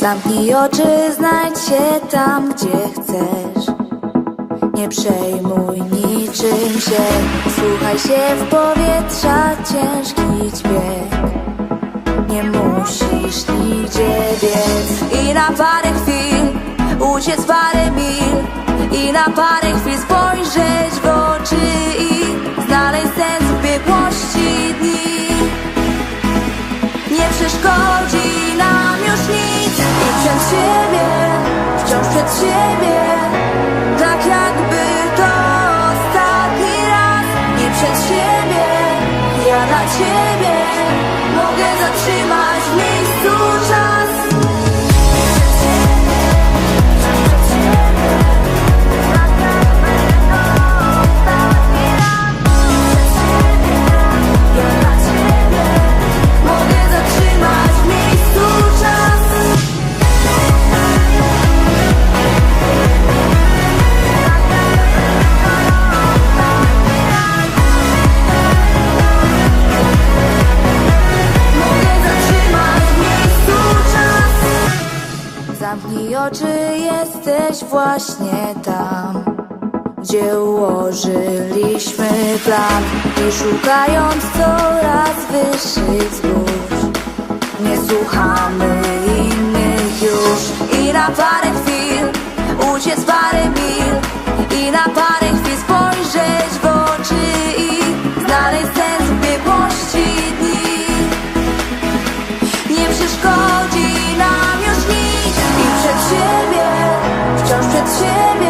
Zamknij oczy, znajdź się tam, gdzie chcesz. Nie przejmuj niczym się, słuchaj się w powietrza, ciężki dźwięk. Nie musisz nigdzie biec I na parę chwil uciec parę mil I na parę chwil spojrzeć w oczy I znaleźć sens w biegłości dni Nie przeszkodzi siebie, wciąż przed siebie. Tak jakby to ostatni raz Nie przed siebie, ja na ciebie Mogę zatrzymać w Zamknij oczy, jesteś właśnie tam Gdzie ułożyliśmy plan. I szukając coraz wyższych wzgórz Nie słuchamy innych już. I na parę chwil uciec parę mil. I na parę chwil spojrzeć w oczy I znaleźć sens w biegłości dni. Nie przeszkodzi 却变